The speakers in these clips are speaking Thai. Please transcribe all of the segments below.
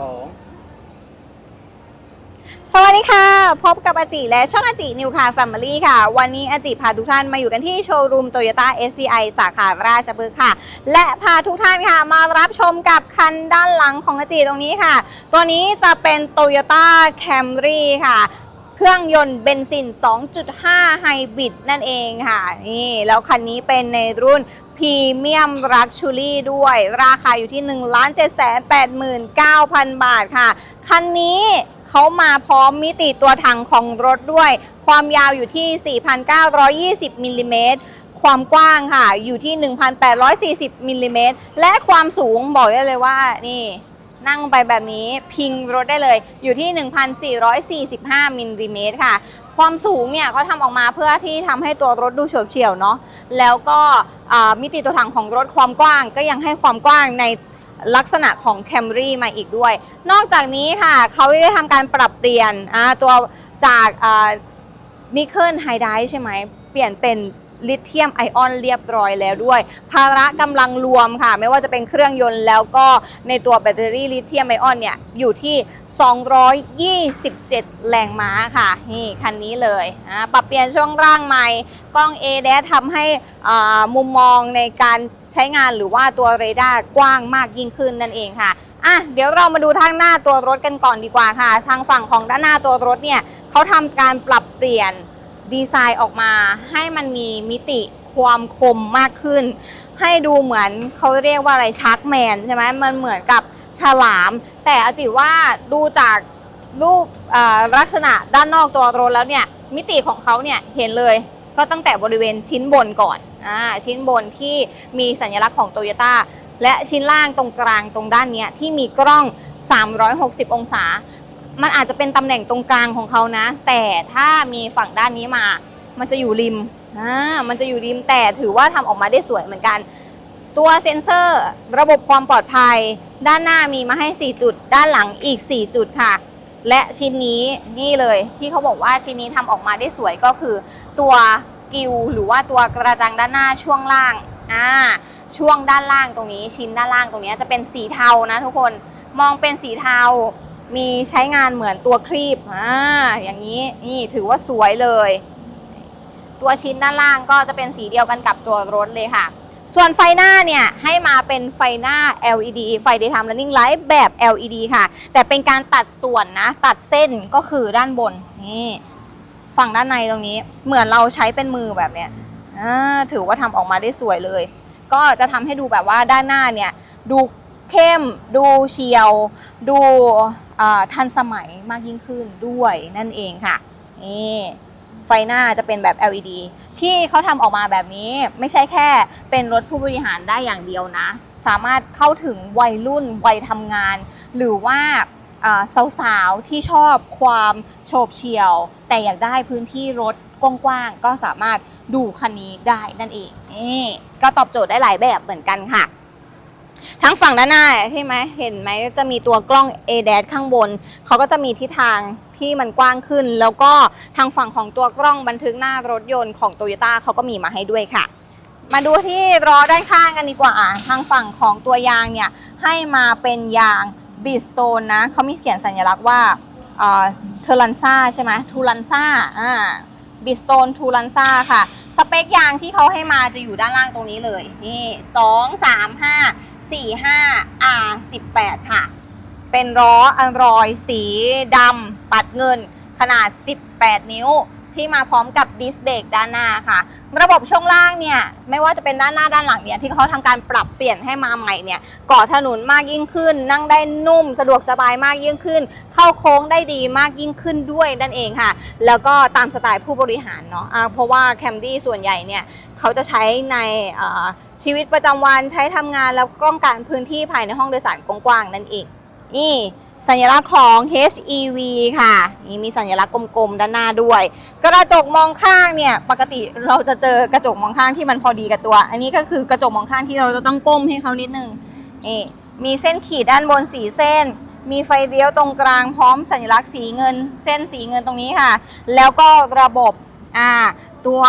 สองสวัสดีค่ะ พบกับอาจิและช่องอาจินิวคาร์แฟมิลี่ค่ะ วันนี้อาจิพาทุกท่านมาอยู่กันที่โชว์รูมโตโยต้า SDI สาขาราชพฤกษ์ค่ะ และพาทุกท่านค่ะ มารับชมกับคันด้านหลังของอาจิตรงนี้ค่ะ ตัวนี้จะเป็นโตโยต้าแคมรี่ค่ะ เครื่องยนต์เบนซิน 2.5 ไฮบริดนั่นเองค่ะ นี่ แล้วคันนี้เป็นในรุ่นพรีเมียมรักชูรี่ด้วย ราคาอยู่ที่ 1 7 8 9 0 0 0 บาทค่ะ คันนี้เขามาพร้อมมิติตัวถังของรถด้วย ความยาวอยู่ที่ 4,920มิลลิเมตรความกว้างค่ะอยู่ที่ 1,840มิลลิเมตรและความสูงบอกได้เลยว่านี่ นั่งไปแบบนี้พิงรถได้เลยอยู่ที่ 1,445 มิลลิเมตรค่ะ ความสูงเนี่ยเขาทำออกมาเพื่อที่ทำให้ตัวรถดูเฉียวเฉียวเนาะแล้วก็มิติตัวถังของรถความกว้างก็ยังให้ความกว้างในลักษณะของ Camry มาอีกด้วย นอกจากนี้ค่ะเขาได้ทำการปรับเปลี่ยนตัวจากนิเคิลไฮไดใช่ไหม เปลี่ยนเป็น ลิเธียมไอออนเรียบร้อยแล้วด้วย ภาระกำลังรวมค่ะ ไม่ว่าจะเป็นเครื่องยนต์แล้วก็ในตัวแบตเตอรี่ลิเธียมไอออนเนี่ย อยู่ที่ 227 แรงม้าค่ะ นี่คันนี้เลยปรับเปลี่ยนช่วงร่างใหม่ กล้อง A d a ทำให้มุมมองในการใช้งานหรือว่าตัวเรดาร์กว้างมากยิ่งขึ้นนั่นเองค่ะอะเดี๋ยวเรามาดูทางหน้าตัวรถกันก่อนดีกว่าค่ะ ทางฝั่งของด้านหน้าตัวรถเนี่ยเขาทำการปรับเปลี่ยน ดีไซน์ออกมาให้มันมีมิติความคมมากขึ้น ให้ดูเหมือนเขาเรียกว่าอะไรชาร์กแมนใช่ไหมมันเหมือนกับฉลาม แต่อาจิว่าดูจากรูปลักษณะด้านนอกตัวรถแล้วเนี่ยมิติของเขาเนี่ยเห็นเลยก็ตั้งแต่บริเวณชิ้นบนก่อนอ่าชิ้นบนที่มีสัญลักษณ์ของโตโยต้าและชิ้นล่างตรงกลางตรงด้านนี้ที่มีกล้อง 360 องศา มันอาจจะเป็นตำแหน่งตรงกลางของเขานะ แต่ถ้ามีฝั่งด้านนี้มา มันจะอยู่ริมอ่ามันจะอยู่ริมแต่ถือว่าทำออกมาได้สวยเหมือนกัน ตัวเซ็นเซอร์ระบบความปลอดภัย ด้านหน้ามีมาให้ 4 จุด ด้านหลังอีก 4 จุดค่ะ และชิ้นนี้นี่เลยที่เขาบอกว่าชิ้นนี้ทำออกมาได้สวยก็คือ ตัวกิวหรือว่าตัวกระจังด้านหน้าช่วงล่างอ่าช่วงด้านล่างตรงนี้ชิ้นด้านล่างตรงนี้จะเป็นสีเทานะทุกคนมองเป็นสีเทา มีใช้งานเหมือนตัวครีบอ่าอย่างนี้นี่ถือว่าสวยเลย ตัวชิ้นด้านล่างก็จะเป็นสีเดียวกันกับตัวรถเลยค่ะ ส่วนไฟหน้าเนี่ย ให้มาเป็นไฟหน้า LED ไฟ daytime running light แบบ LED ค่ะ แต่เป็นการตัดส่วนนะ ตัดเส้นก็คือด้านบนนี่ฝั่งด้านในตรงนี้เหมือนเราใช้เป็นมือแบบเนี้ยอ่าถือว่าทำออกมาได้สวยเลย ก็จะทำให้ดูแบบว่าด้านหน้าเนี่ย ดูเข้ม ดูเฉียว ดู ทันสมัยมากยิ่งขึ้นด้วยนั่นเองค่ะนี่ไฟหน้าจะเป็นแบบ LED ที่เขาทำออกมาแบบนี้ไม่ใช่แค่เป็นรถผู้บริหารได้อย่างเดียวนะ สามารถเข้าถึงวัยรุ่นวัยทำงาน หรือว่าสาวๆ ที่ชอบความโฉบเฉี่ยว แต่อยากได้พื้นที่รถกว้างๆ ก็สามารถดูคันนี้ได้นั่นเองนี่ก็ตอบโจทย์ได้หลายแบบเหมือนกันค่ะ ทั้งฝั่งด้านหน้าใช่ไหมเห็นไหมจะมีตัวกล้อง A d a s ข้างบน เขาก็จะมีทิศทางที่มันกว้างขึ้น แล้วก็ทางฝั่งของตัวกล้องบันทึกหน้ารถยนต์ของ t o y ยต้เขาก็มีมาให้ด้วยค่ะ มาดูที่ล้อด้านข้างกันดีกว่าทางฝั่งของตัวยางเนี่ยให้มาเป็นยางบีสโตนนะเขามีเขียนสัญลักษณ์ว่าเทอรันซ่าใช่ไหมทูรันซ่าอ่าบีสโตนทูรันซ่าค่ะ สเปคยางที่เขาให้มาจะอยู่ด้านล่างตรงนี้เลย นี่สองสามห้า สี่ห้า R สิบแปดค่ะ เป็นล้ออันรอยสีดำปัดเงินขนาด 18 นิ้ว ที่มาพร้อมกับดิสเบรกด้านหน้าค่ะ ระบบช่วงล่างเนี่ยไม่ว่าจะเป็นด้านหน้าด้านหลังเนี่ยที่เขาทำการปรับเปลี่ยนให้มาใหม่เนี่ยกาะถนนมากยิ่งขึ้น นั่งได้นุ่มสะดวกสบายมากยิ่งขึ้น เข้าโค้งได้ดีมากยิ่งขึ้นด้วยนั่นเองค่ะ แล้วก็ตามสไตล์ผู้บริหารเนาะะเพราะว่าแคมดี้ส่วนใหญ่เนี่ยเขาจะใช้ในชีวิตประจำวันใช้ทำงานแล้วก็ต้องการพื้นที่ภายในห้องโดยสารกว้างๆนั่นเองนี่ สัญลักษณ์ของ HEV ค่ะ นี่มีสัญลักษณ์กลมๆ ด้านหน้าด้วย กระจกมองข้างเนี่ย ปกติเราจะเจอกระจกมองข้างที่มันพอดีกับตัว อันนี้ก็คือกระจกมองข้างที่เราจะต้องก้มให้เขานิดนึงนี่มีเส้นขีดด้านบนสีเส้น มีไฟเลี้ยวตรงกลางพร้อมสัญลักษณ์สีเงิน เส้นสีเงินตรงนี้ค่ะ แล้วก็ระบบอ่าตัว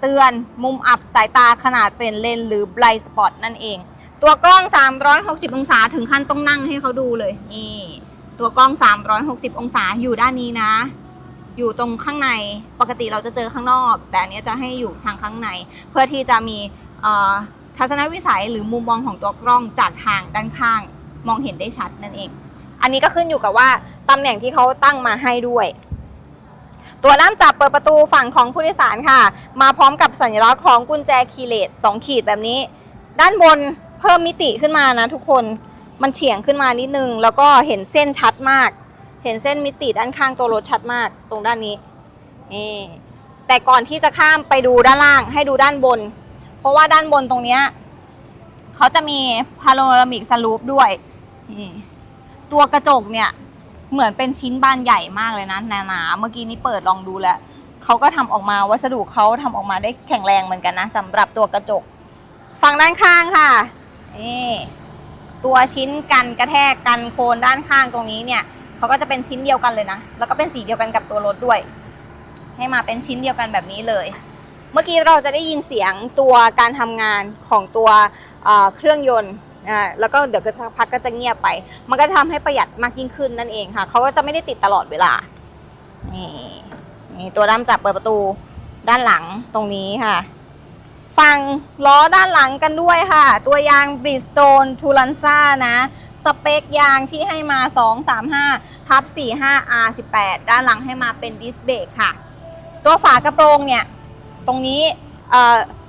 เตือนมุมอับสายตาขนาดเป็นเลนหรือ blind spot นั่นเอง ตัวกล้อง 360 องศาถึงขั้นต้องนั่งให้เขาดูเลย นี่ ตัวกล้อง 360 องศาอยู่ด้านนี้นะ อยู่ตรงข้างในปกติเราจะเจอข้างนอก แต่อันนี้จะให้อยู่ทางข้างใน เพื่อที่จะมีทัศนวิสัยหรือมุมมองของตัวกล้องจากทางด้านข้าง มองเห็นได้ชัดนั่นเอง อันนี้ก็ขึ้นอยู่กับว่าตำแหน่งที่เขาตั้งมาให้ด้วย ตัวด้ามจับเปิดประตูฝั่งของผู้โดยสารค่ะ มาพร้อมกับสัญลักษณ์ของกุญแจคีเลส2ขีดแบบนี้ ด้านบน เพิ่มมิติขึ้นมานะทุกคนมันเฉียงขึ้นมานิดนึง แล้วก็เห็นเส้นชัดมาก เห็นเส้นมิติด้านข้างตัวรถชัดมาก ตรงด้านนี้นี่แต่ก่อนที่จะข้ามไปดูด้านล่างให้ดูด้านบน เพราะว่าด้านบนตรงเนี้ยเขาจะมีพาโนรามิกสลูปด้วยนี่ตัวกระจกเนี่ย เหมือนเป็นชิ้นบานใหญ่มากเลยนะหนาๆเมื่อกี้นี้เปิดลองดูแล้วเขาก็ทำออกมาวัสดุเขาทำออกมาได้แข็งแรงเหมือนกันนะสำหรับตัวกระจก ฝั่งด้านข้างค่ะ นี่ตัวชิ้นกันกระแทกกันโคนด้านข้างตรงนี้เนี่ยเขาก็จะเป็นชิ้นเดียวกันเลยนะ แล้วก็เป็นสีเดียวกันกับตัวรถด้วย ให้มาเป็นชิ้นเดียวกันแบบนี้เลย เมื่อกี้เราจะได้ยินเสียงตัวการทำงานของตัวเครื่องยนต์แล้วก็เดี๋ยวก็สักพักก็จะเงียบไป มันก็จะทำให้ประหยัดมากยิ่งขึ้นนั่นเองค่ะ เขาก็จะไม่ได้ติดตลอดเวลา นี่นี่ตัวด้ามจับเปิดประตูด้านหลังตรงนี้ค่ะ ฝั่งล้อด้านหลังกันด้วยค่ะ ตัวยาง Bridgestone t u r a n z a นะ สเปคยางที่ให้มา 235ทับ45 R18 ด้านหลังให้มาเป็นดิสเบรกค่ะ ตัวฝากระโปรงเนี่ย ตรงนี้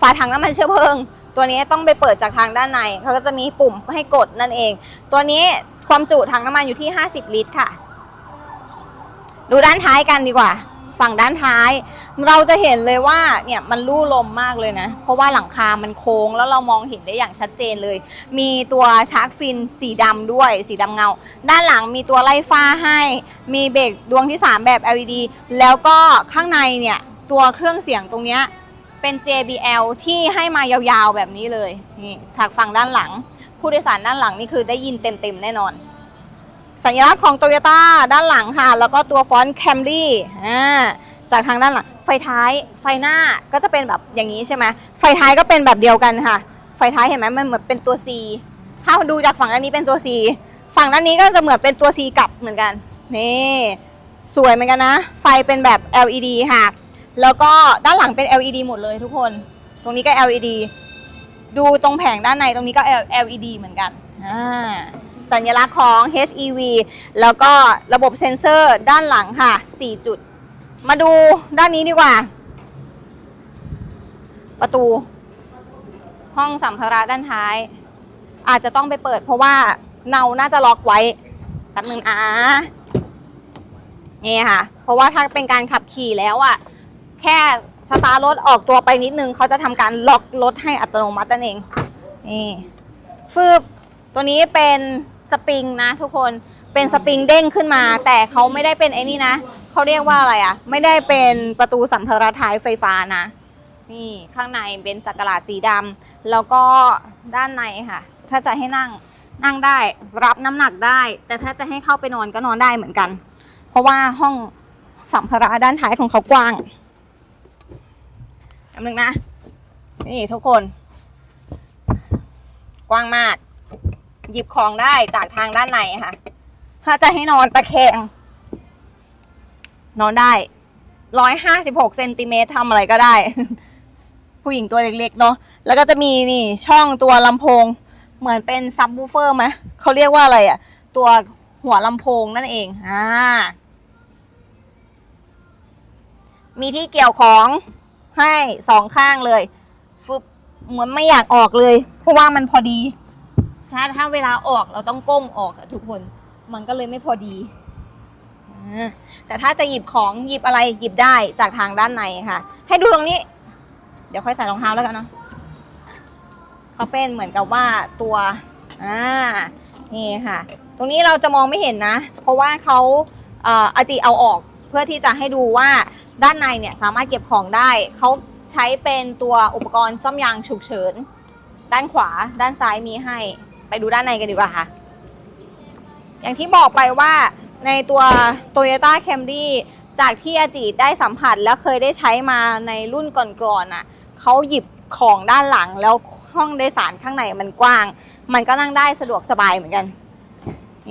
ฝาถังน้ำมันเชื้อเพลิง ตัวนี้ต้องไปเปิดจากทางด้านใน เขาก็จะมีปุ่มให้กดนั่นเอง ตัวนี้ความจุถังน้ำมันอยู่ที่ 50 ลิตรค่ะ ดูด้านท้ายกันดีกว่า ฝั่งด้านท้าย เราจะเห็นเลยว่าเนี่ยมันลู่ลมมากเลยนะ เพราะว่าหลังคามันโค้งแล้วเรามองเห็นได้อย่างชัดเจนเลย มีตัวชาร์กฟินสีดำด้วย สีดำเงา ด้านหลังมีตัวไล่ฟ้าให้ มีเบรกดวงที่ 3 แบบ LED แล้วก็ข้างในเนี่ยตัวเครื่องเสียงตรงเนี้ยเป็น JBL ที่ให้มายาวๆแบบนี้เลยนี่ถักฝั่งด้านหลัง ผู้โดยสารด้านหลังนี่คือได้ยินเต็มๆแน่นอน สัญลักษณ์ของ t o y ยต้าด้านหลังค่ะ แล้วก็ตัวฟอนต์ Camry อ่จากทางด้านหลัง ไฟท้ายไฟหน้าก็จะเป็นแบบอย่างนี้ใช่ไหมไฟท้ายก็เป็นแบบเดียวกันค่ะ ไฟท้ายเห็นไหมมันเหมือนเป็นตัว C ถ้าดูจากฝั่งด้านนี้เป็นตัว C ฝั่งด้านนี้ก็จะเหมือนเป็นตัว C กลับเหมือนกันนี่สวยเหมือนกันนะ ไฟเป็นแบบ LED ค่ะ แล้วก็ด้านหลังเป็น LED หมดเลยทุกคน ตรงนี้ก็ LED ดูตรงแผงด้านในตรงนี้ก็ LED เหมือนกันอ่า สัญลักษณ์ของ HEV แล้วก็ระบบเซ็นเซอร์ด้านหลังค่ะ 4 จุด มาดูด้านนี้ดีกว่า ประตู ห้องสัมภาระด้านท้าย อาจจะต้องไปเปิดเพราะว่าเนาน่าจะล็อกไว้แป๊บนึงอ่านี่ค่ะ เพราะว่าถ้าเป็นการขับขี่แล้วอะ่ะ แค่สตาร์รถออกตัวไปนิดนึงเขาจะทำการล็อกรถให้อัตโนมัตินั่นเอง นี่ฟืบ ตัวนี้เป็นสปริงนะทุกคนเป็นสปริงเด้งขึ้นมา แต่เขาไม่ได้เป็นไอ้นี่นะเขาเรียกว่าอะไรอะ่ะ ไม่ได้เป็นประตูสัมภาระท้ายไฟฟ้านะ นี่ข้างในเป็นสักหลาดสีดำแล้วก็ด้านในค่ะ ถ้าจะให้นั่งนั่งได้รับน้ำหนักได้ แต่ถ้าจะให้เข้าไปนอนก็นอนได้เหมือนกัน เพราะว่าห้องสัมภาระด้านท้ายของเขากว้างคำหนึ่งนะ นี่ทุกคน กว้างมาก หยิบของได้จากทางด้านในค่ะ ถ้าจะให้นอนตะแคง นอนได้ร้อยห้าสิบหกเซนติเมตรทำอะไรก็ได้ ผู้หญิงตัวเล็กๆเนาะแล้วก็จะมีนี่ช่องตัวลำโพง เหมือนเป็นซับวูเฟอร์ไหมเขาเรียกว่าอะไรอะ่ะตัวหัวลำโพงนั่นเองอ่ามีที่เกี่ยวของให้สองข้างเลยฟึบเหมือนไม่อยากออกเลย เพราะว่ามันพอดี ถ้าถ้าเวลาออกเราต้องก้มออกอะทุกคน มันก็เลยไม่พอดีแต่ถ้าจะหยิบของหยิบอะไรหยิบได้จากทางด้านในค่ะ ให้ดูตรงนี้ เดี๋ยวค่อยใส่รองเท้าแล้วกันเนาะเขาเป็นเหมือนกับว่าตัวอ่านี่ค่ะ ตรงนี้เราจะมองไม่เห็นนะ เพราะว่าเขาเอ่ออาจีเอาออกเพื่อที่จะให้ดูว่าด้านในเนี่ยสามารถเก็บของได้ เขาใช้เป็นตัวอุปกรณ์ซ่อมยางฉุกเฉิน ด้านขวาด้านซ้ายมีให้ ไปดูด้านในกันดีกว่าค่ะ อย่างที่บอกไปว่าในตัว Toyota Camry จากที่อาจิได้สัมผัสแล้วเคยได้ใช้มาในรุ่นก่อนๆน่ะเขาหยิบของด้านหลังแล้วห้องโดยสารข้างในมันกว้าง มันก็นั่งได้สะดวกสบายเหมือนกัน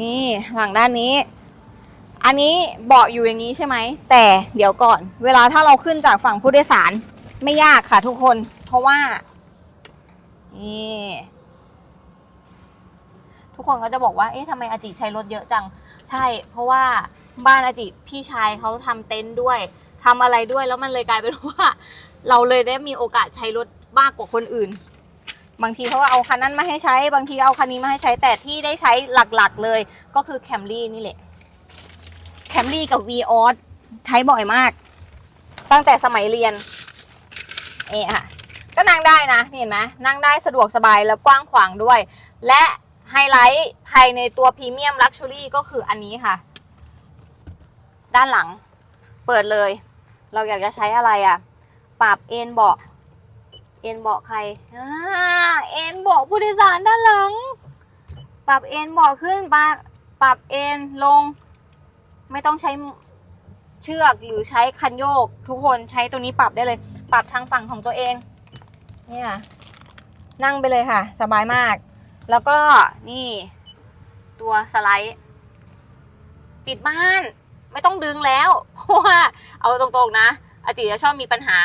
นี่ฝั่งด้านนี้ อันนี้เบาะอยู่อย่างนี้ใช่ไหม แต่เดี๋ยวก่อน เวลาถ้าเราขึ้นจากฝั่งผู้โดยสารไม่ยากค่ะทุกคน เพราะว่านี่ ทุกคนก็จะบอกว่าเอ๊ะทำไมอาจิใช้รถเยอะจัง ใช่ เพราะว่าบ้านอาจิพี่ชายเขาทำเต็นท์ด้วยทำอะไรด้วยแล้วมันเลยกลายเป็นว่า เราเลยได้มีโอกาสใช้รถมากกว่าคนอื่น บางทีเขาเอาคันนั้นมาให้ใช้บางทีเอาคันนี้มาให้ใช้แต่ที่ได้ใช้หลักๆเลย ก็คือแคมรี่นี่แหละแคมรี่กับ v ีออสใช้บ่อยมาก ตั้งแต่สมัยเรียนเอะค่ะก็นั่งได้นะเห็นไหมนั่งได้สะดวกสบายแล้วกว้างขวางด้วย และ ไฮไลท์ภายในตัวพรีเมียมลักชัวรี่ก็คืออันนี้ค่ะ ด้านหลัง เปิดเลย เราอยากจะใช้อะไรอะ่ะ ปรับเอ็นเบาะเอ็นเบาะใครอ่าเอ็นเบาะผู้โดยสารด้านหลัง ปรับเอ็นเบาะขึ้นปรับปรับเอ็นลง ไม่ต้องใช้เชือกหรือใช้คันโยก ทุกคนใช้ตัวนี้ปรับได้เลย ปรับทางฝั่งของตัวเอง เนี่ยนั่งไปเลยค่ะ สบายมาก แล้วก็นี่ ตัวสไลด์ ปิดบ้าน ไม่ต้องดึงแล้ว เพราะว่าเอาตรงๆนะอาจิจะชอบมีปัญหา